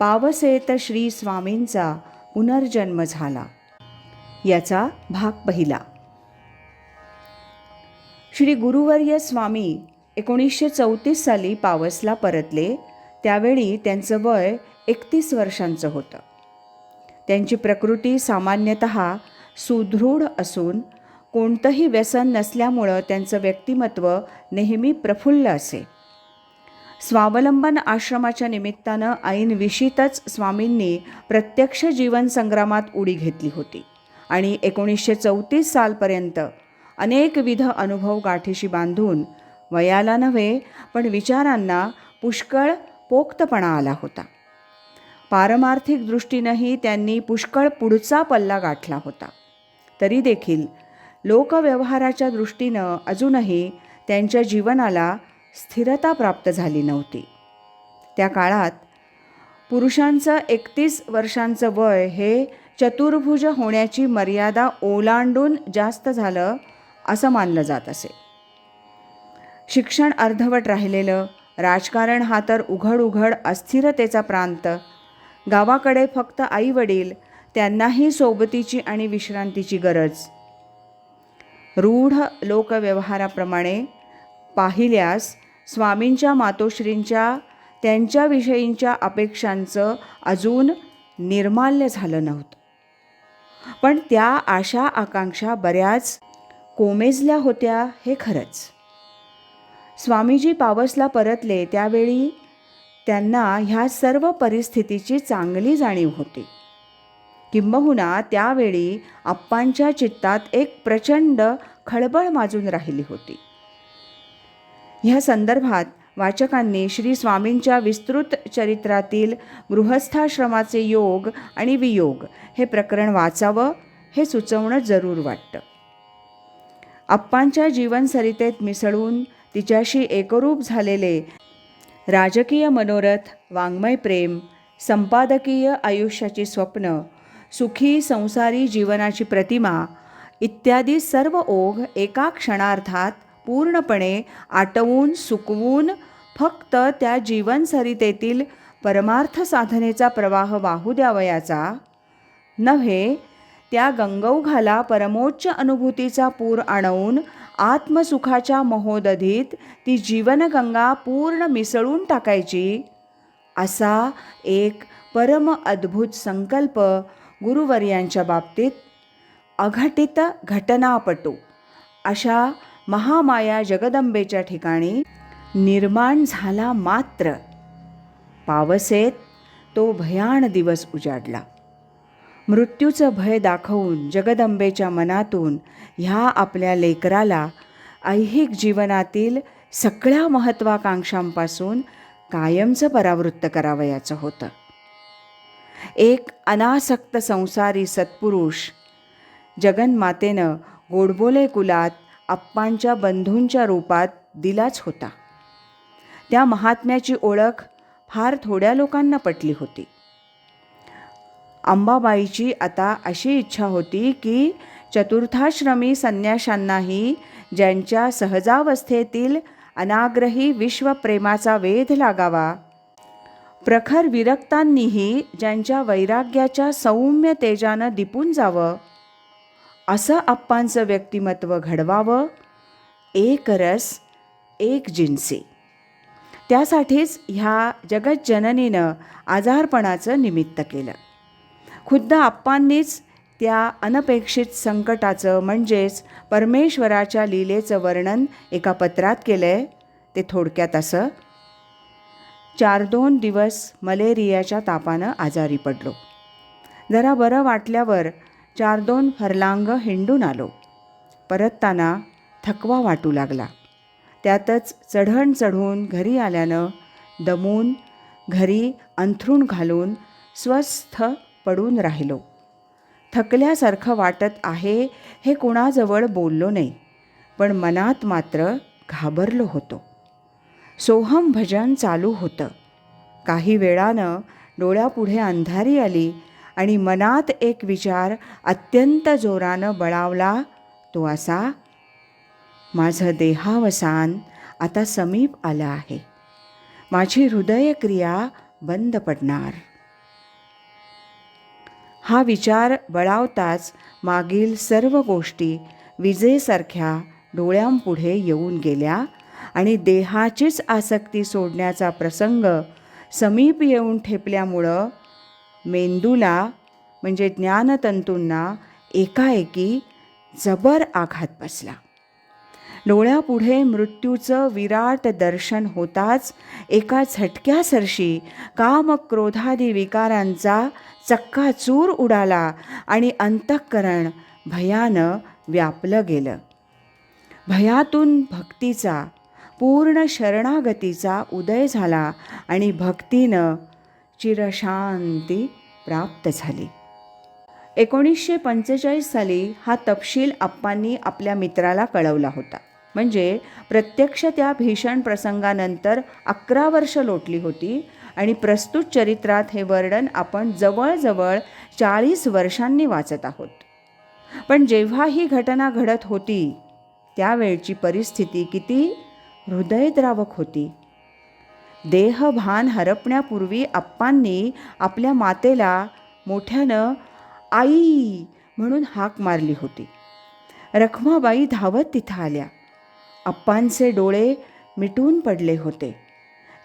पावसेत श्री स्वामींचा पुनर्जन्म झाला. याचा भाग पहिला. श्री गुरुवर्य स्वामी एकोणीसशे चौतीस साली पावसला परतले त्यावेळी त्यांचं वय एकतीस वर्षांचं होतं. त्यांची प्रकृती सामान्यतः सुदृढ असून कोणतंही व्यसन नसल्यामुळं त्यांचं व्यक्तिमत्व नेहमी प्रफुल्ल असे. स्वावलंबन आश्रमाच्या निमित्तानं ऐन विशीतच स्वामींनी प्रत्यक्ष जीवन संग्रामात उडी घेतली होती. आणि एकोणीसशे चौतीस सालपर्यंत अनेकविध अनुभव गाठीशी बांधून वयाला नव्हे पण विचारांना पुष्कळ पोक्तपणा आला होता. पारमार्थिक दृष्टीनंही त्यांनी पुष्कळ पुढचा पल्ला गाठला होता. तरी देखील लोकव्यवहाराच्या दृष्टीनं अजूनही त्यांच्या जीवनाला स्थिरता प्राप्त झाली नव्हती. त्या काळात पुरुषांचं एकतीस वर्षांचं वय हे चतुर्भुज होण्याची मर्यादा ओलांडून जास्त झालं असं मानलं जात असे. शिक्षण अर्धवट राहिलेलं राजकारण हा तर उघड उघड अस्थिरतेचा प्रांत. गावाकडे फक्त आई वडील त्यांनाही सोबतीची आणि विश्रांतीची गरज. रूढ लोकव्यवहाराप्रमाणे पाहिल्यास स्वामींच्या मातोश्रींच्या त्यांच्याविषयींच्या अपेक्षांचं अजून निर्माल्य झालं नव्हतं. पण त्या आशा आकांक्षा बऱ्याच कोमेजल्या होत्या हे खरंच. स्वामीजी पावसला परतले त्यावेळी त्यांना ह्या सर्व परिस्थितीची चांगली जाणीव होती. किंबहुना त्यावेळी आप्पांच्या चित्तात एक प्रचंड खळबळ माजून राहिली होती. ह्या संदर्भात वाचकांनी श्री स्वामींच्या विस्तृत चरित्रातील गृहस्थाश्रमाचे योग आणि वियोग हे प्रकरण वाचावं हे सुचवणं जरूर वाटतं. अप्पांच्या जीवनसरितेत मिसळून तिच्याशी एकरूप झालेले राजकीय मनोरथ वाङ्मय प्रेम संपादकीय आयुष्याची स्वप्न सुखी संसारी जीवनाची प्रतिमा इत्यादी सर्व ओघ एका क्षणार्धात पूर्णपणे आटवून सुकवून फक्त त्या जीवनसरितेतील परमार्थ साधनेचा प्रवाह वाहू द्यावयाचा नव्हे त्या गंगौघाला परमोच्च अनुभूतीचा पूर आणवून आत्मसुखाच्या महोदधीत ती जीवनगंगा पूर्ण मिसळून टाकायची. असा एक परम अद्भुत संकल्प गुरुवर्यांच्या बाबतीत अघटित घटनापटू. अशा महामाया जगदंबेच्या ठिकाणी निर्माण झाला मात्र. पावसेत तो भयान दिवस उजाडला. मृत्यूचं भय दाखवून जगदंबेच्या मनातून ह्या आपल्या लेकराला ऐहिक जीवनातील सगळ्या महत्त्वाकांक्षांपासून कायमचं परावृत्त करावयाचं होतं. एक अनासक्त संसारी सत्पुरुष जगन्मातेनं गोडबोले कुलात आप्पांच्या बंधूंच्या रूपात दिलाच होता. त्या महात्म्याची ओळख फार थोड्या लोकांना पटली होती. अंबाबाईची आता अशी इच्छा होती की चतुर्थाश्रमी संन्याशांनाही ज्यांच्या सहजावस्थेतील अनाग्रही विश्वप्रेमाचा वेध लागावा प्रखर विरक्तांनीही ज्यांच्या वैराग्याच्या सौम्य तेजानं दिपून जावं असं आप्पांचं व्यक्तिमत्व घडवावं एक रस एक जिन्सी. त्यासाठीच ह्या जगज्जननीनं आजारपणाचं निमित्त केलं. खुद्द आप्पांनीच त्या अनपेक्षित संकटाचं म्हणजेच परमेश्वराच्या लीलेचं वर्णन एका पत्रात केलं आहे ते थोडक्यात असं चार दोन दिवस मलेरियाच्या तापानं आजारी पडलो. जरा बरं वाटल्यावर चार दोन फरलांग हिंडून आलो. परतताना थकवा वाटू लागला. त्यातच चढण चढून घरी आल्यानं दमून घरी अंथरूण घालून स्वस्थ पडून राहिलो. थकल्यासारखं वाटत आहे हे कुणाजवळ बोललो नाही पण मनात मात्र घाबरलो होतो. सोहम भजन चालू होतं. काही वेळानं डोळ्यापुढे अंधारी आली आणि मनात एक विचार अत्यंत जोरानं बळावला तो असा माझं देहावसान आता समीप आलं आहे. माझी हृदयक्रिया बंद पडणार. हा विचार बळावताच मागील सर्व गोष्टी विजेसारख्या डोळ्यांपुढे येऊन गेल्या आणि देहाचीच आसक्ती सोडण्याचा प्रसंग समीप येऊन ठेपल्यामुळं मेंदूला म्हणजे ज्ञानतंतूंना एकाएकी जबर आघात बसला. डोळ्यापुढे मृत्यूचं विराट दर्शन होताच एका झटक्यासरशी कामक्रोधादी विकारांचा चक्काचूर उडाला आणि अंतःकरण भयानं व्यापलं गेलं. भयातून भक्तीचा पूर्ण शरणागतीचा उदय झाला आणि भक्तीनं चिरशांती प्राप्त झाली. एकोणीसशे पंचेचाळीस साली हा तपशील आप्पांनी आपल्या मित्राला कळवला होता. म्हणजे प्रत्यक्ष त्या भीषण प्रसंगानंतर अकरा वर्ष लोटली होती आणि प्रस्तुत चरित्रात हे वर्णन आपण जवळजवळ चाळीस वर्षांनी वाचत आहोत. पण जेव्हा ही घटना घडत होती त्यावेळची परिस्थिती किती हृदयद्रावक होती. देहभान हरपण्यापूर्वी आप्पांनी आपल्या मातेला मोठ्यानं आई म्हणून हाक मारली होती. रखमाबाई धावत तिथं आल्या. अप्पांचे डोळे मिटून पडले होते.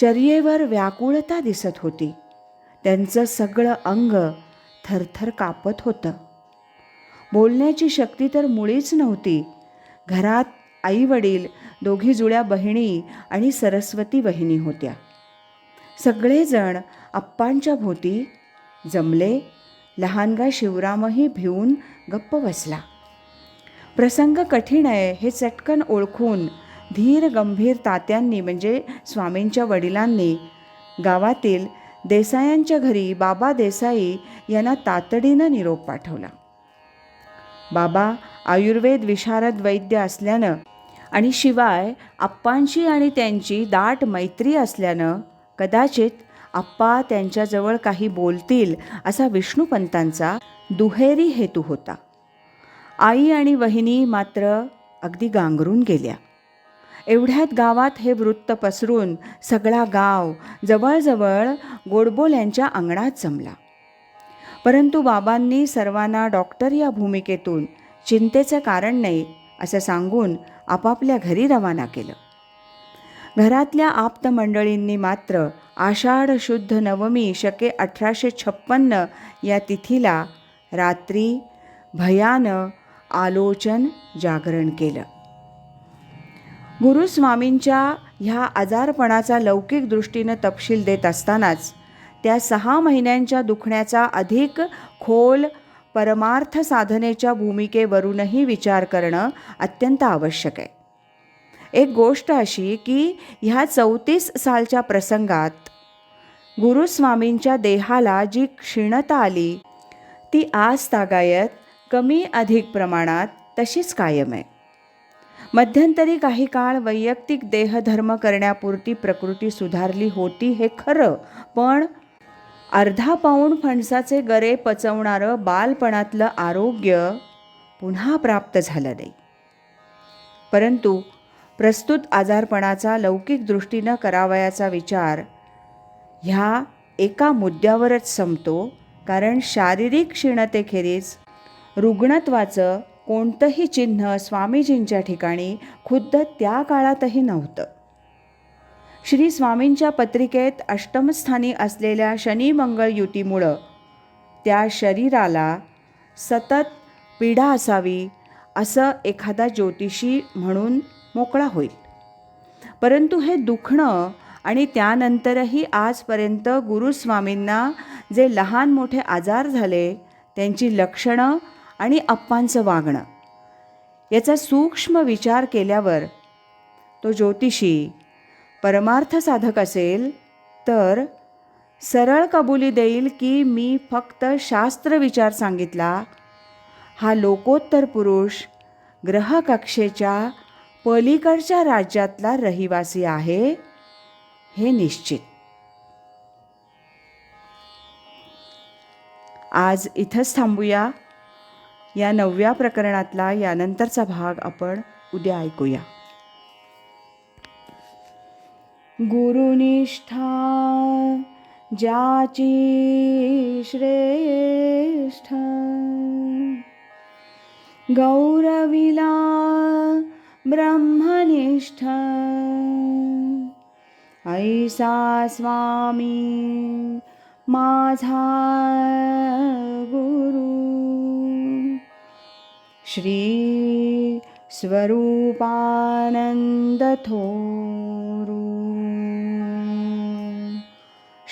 चर्येवर व्याकुळता दिसत होती. त्यांचं सगळं अंग थरथर कापत होतं. बोलण्याची शक्ती तर मुळीच नव्हती. घरात आई वडील दोघी जुळ्या बहिणी आणि सरस्वती बहिणी होत्या. सगळेजण आप्पांच्या भोवती जमले लहानगा शिवरामही भिवून गप्प बसला. प्रसंग कठीण आहे हे चटकन ओळखून धीर गंभीर तात्यांनी म्हणजे स्वामींच्या वडिलांनी गावातील देसायांच्या घरी बाबा देसाई यांना तातडीनं निरोप पाठवला. बाबा आयुर्वेद विशारद वैद्य असल्यानं आणि शिवाय आप्पांची आणि त्यांची दाट मैत्री असल्यानं कदाचित आप्पा त्यांच्याजवळ काही बोलतील असा विष्णुपंतांचा दुहेरी हेतू होता. आई आणि वहिनी मात्र अगदी गांगरून गेल्या. एवढ्यात गावात हे वृत्त पसरून सगळा गाव जवळजवळ गोडबोल्यांच्या अंगणात जमला. परंतु बाबांनी सर्वांना डॉक्टर या भूमिकेतून चिंतेचं कारण नाही असं सांगून आपापल्या घरी रवाना केलं. घरातल्या आप्त मंडळींनी मात्र आषाढ शुद्ध नवमी शके अठराशे छप्पन्न या तिथीला रात्री भयानं आलोचन जागरण केलं. गुरुस्वामींच्या ह्या आजारपणाचा लौकिक दृष्टीनं तपशील देत असतानाच त्या सहा महिन्यांच्या दुखण्याचा अधिक खोल परमार्थ साधनेच्या भूमिकेवरूनही विचार करणं अत्यंत आवश्यक आहे. एक गोष्ट अशी की ह्या चौतीस सालच्या प्रसंगात गुरुस्वामींच्या देहाला जी क्षीणता आली ती आज तागायत कमी अधिक प्रमाणात तशीच कायम आहे. मध्यंतरी काही काळ वैयक्तिक देहधर्म करण्यापुरती प्रकृती सुधारली होती हे खरं पण अर्धा पाऊण फणसाचे गरे पचवणारं बालपणातलं आरोग्य पुन्हा प्राप्त झालं नाही. परंतु प्रस्तुत आजारपणाचा लौकिक दृष्टीनं करावयाचा विचार ह्या एका मुद्द्यावरच संपतो कारण शारीरिक क्षीणतेखेरीज रुग्णत्वाचं कोणतंही चिन्ह स्वामीजींच्या ठिकाणी खुद्द त्या काळातही नव्हतं. श्री स्वामींच्या पत्रिकेत अष्टमस्थानी असलेल्या शनी मंगळ युतीमुळं त्या शरीराला सतत पीडा असावी असं एखादा ज्योतिषी म्हणून मोकळा होईल. परंतु हे दुखणं आणि त्यानंतरही आजपर्यंत गुरुस्वामींना जे लहान मोठे आजार झाले त्यांची लक्षणं आणि अप्पांचं वागणं याचा सूक्ष्म विचार केल्यावर तो ज्योतिषी परमार्थ साधक असेल तर सरळ कबुली देईल की मी फक्त शास्त्र विचार सांगितला. हा लोकोत्तर पुरुष ग्रहकक्षेच्या पलीकडच्या राज्यातला रहिवासी आहे हे निश्चित. आज इथंच थांबूया. या नवव्या प्रकरणातला यानंतरचा भाग आपण उद्या ऐकूया. गुरुनिष्ठा ज्याची श्रेष्ठ। गौरविला ब्रह्मनिष्ठ। ऐसा स्वामी माझा गुरु। श्री स्वरूपानंद थो